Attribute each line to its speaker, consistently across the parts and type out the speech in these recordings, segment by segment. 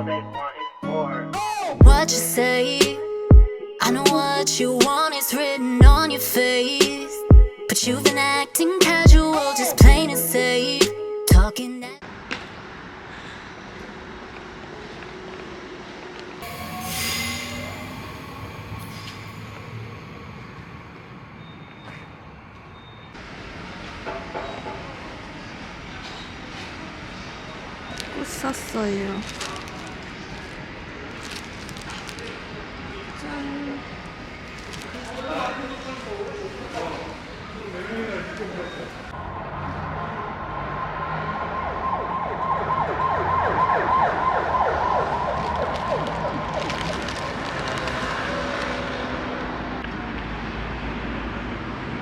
Speaker 1: all they want is more.
Speaker 2: what you say. I know what you want is written on your face. But you've been acting casual, just plain and safe. Talking that.
Speaker 3: 꽃 샀어요.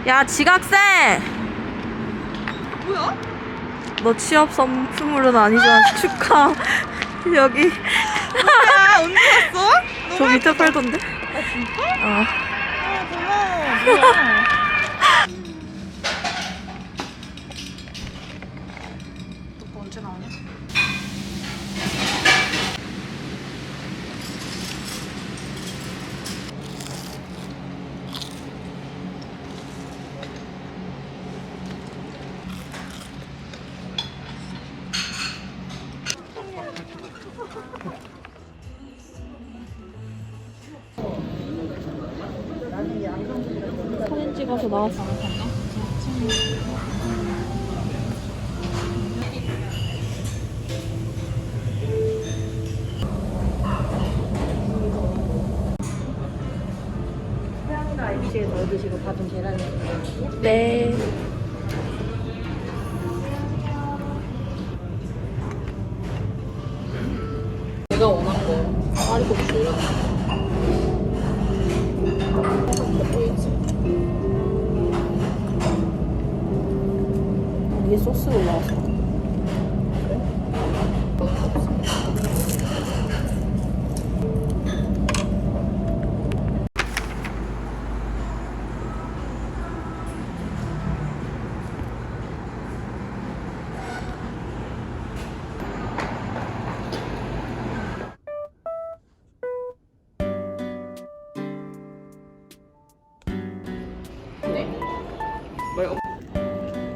Speaker 3: 야, 지각생!
Speaker 4: 뭐야?
Speaker 3: 너 취업 선물은 아니지만 축하. 여기
Speaker 4: 야 언제 왔어?
Speaker 3: 저 밑에 팔던데?
Speaker 4: 아 진짜?
Speaker 3: 어.
Speaker 4: 아 고마워 뭐야 너 언제 나오냐?
Speaker 3: 찍어서 나왔어.
Speaker 5: 입시에 넣어 드시고 밥은 계란에
Speaker 3: 네.
Speaker 5: 내가 원한 거 파리국수 위에 소스 올라왔어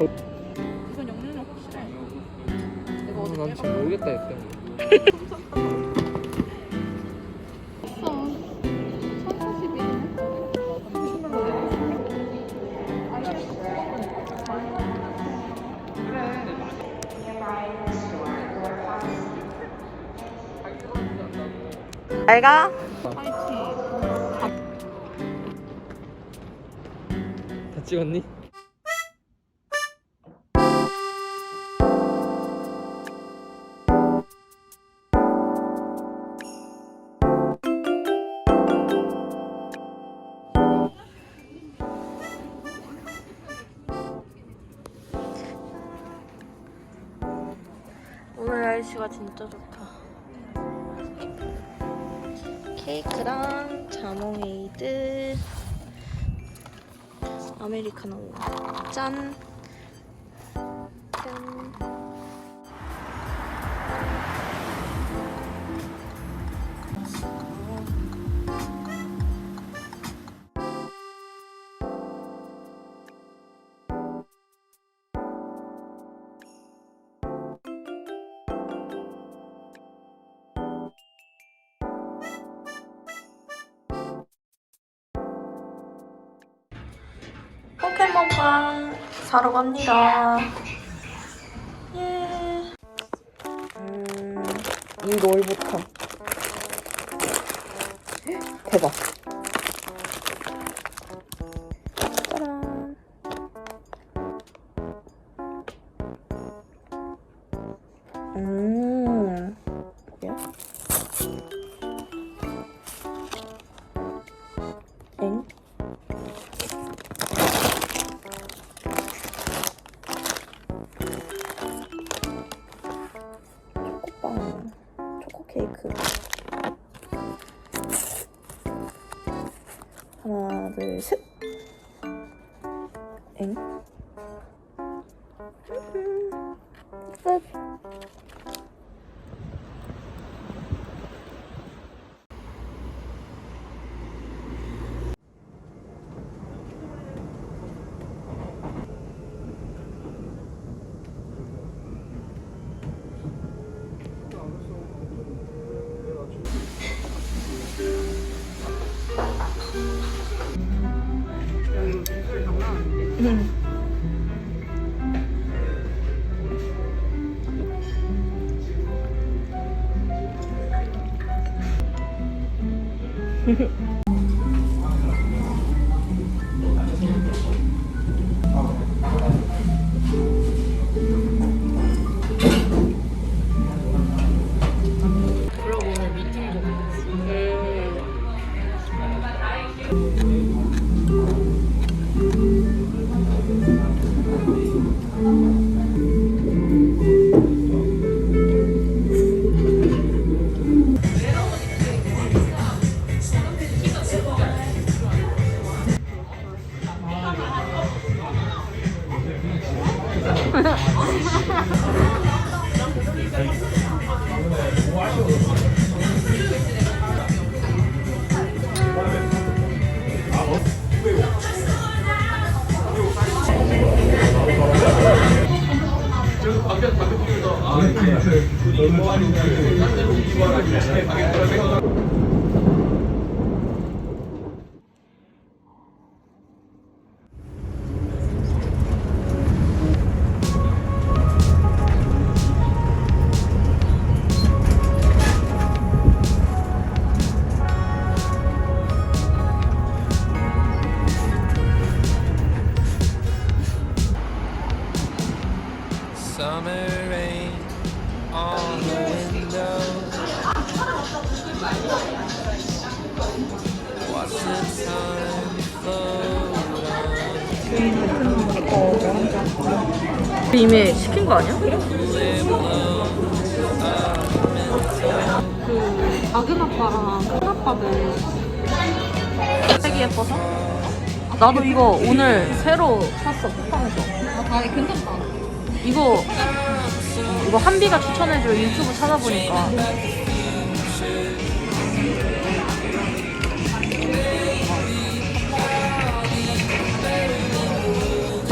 Speaker 4: 이건
Speaker 6: 난 지금 모르겠다 했더니
Speaker 3: 잘 가.
Speaker 6: 다 찍었니?
Speaker 3: 날씨가 진짜 좋다. 케이크랑 자몽에이드, 아메리카노. 짠. 짠. 포켓몬빵 사러 갑니다. 예. 음, 이거 올부터. 대박. 짜란. 음, 뭐야? 케이크. 하나, 둘, 셋.
Speaker 5: Yeah.
Speaker 6: Summer
Speaker 5: 이미 시킨 거 아니야?
Speaker 4: 그 작은 아빠랑 큰 아빠들 색이 예뻐서?
Speaker 5: 나도 이거 오늘 새로 샀어 쿠팡에서.
Speaker 4: 아, 괜찮다.
Speaker 5: 이거 이거 한비가 추천해줄 유튜브 찾아보니까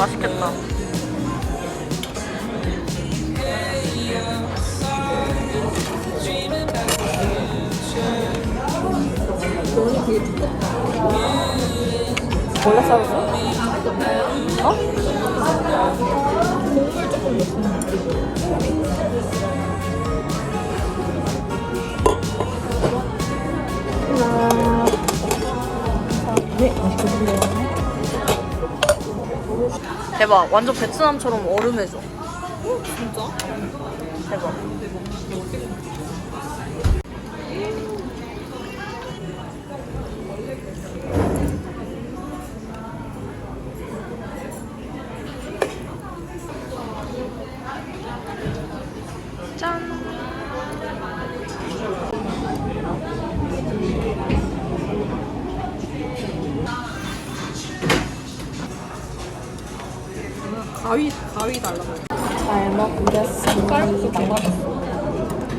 Speaker 5: 맛있겠다. 원래 싸웠어? 어? 대박. 완전 베트남처럼 얼음해줘.
Speaker 4: 진짜?
Speaker 5: 대박.
Speaker 4: 가위, 가위 달라고.
Speaker 3: 잘 먹겠습니다.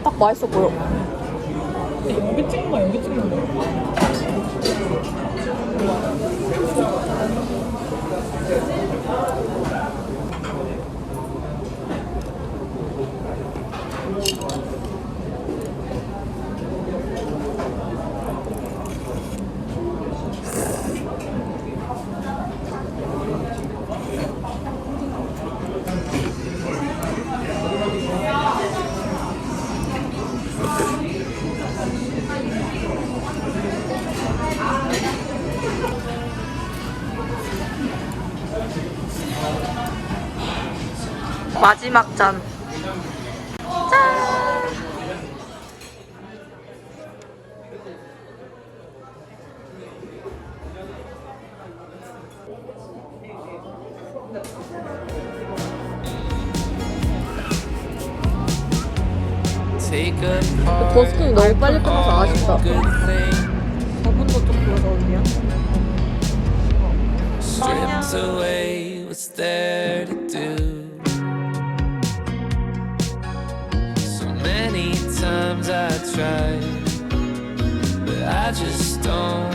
Speaker 3: 딱 맛있어 보여.
Speaker 5: 여기 찍는 거야, 여기 찍는 거 마지막 잔. 짠. 버스킹 너무 빨리 끝나서 아쉽다.
Speaker 6: good thing.
Speaker 5: 4분도 좀 보여서
Speaker 6: Stripped away what's there try, but I just don't.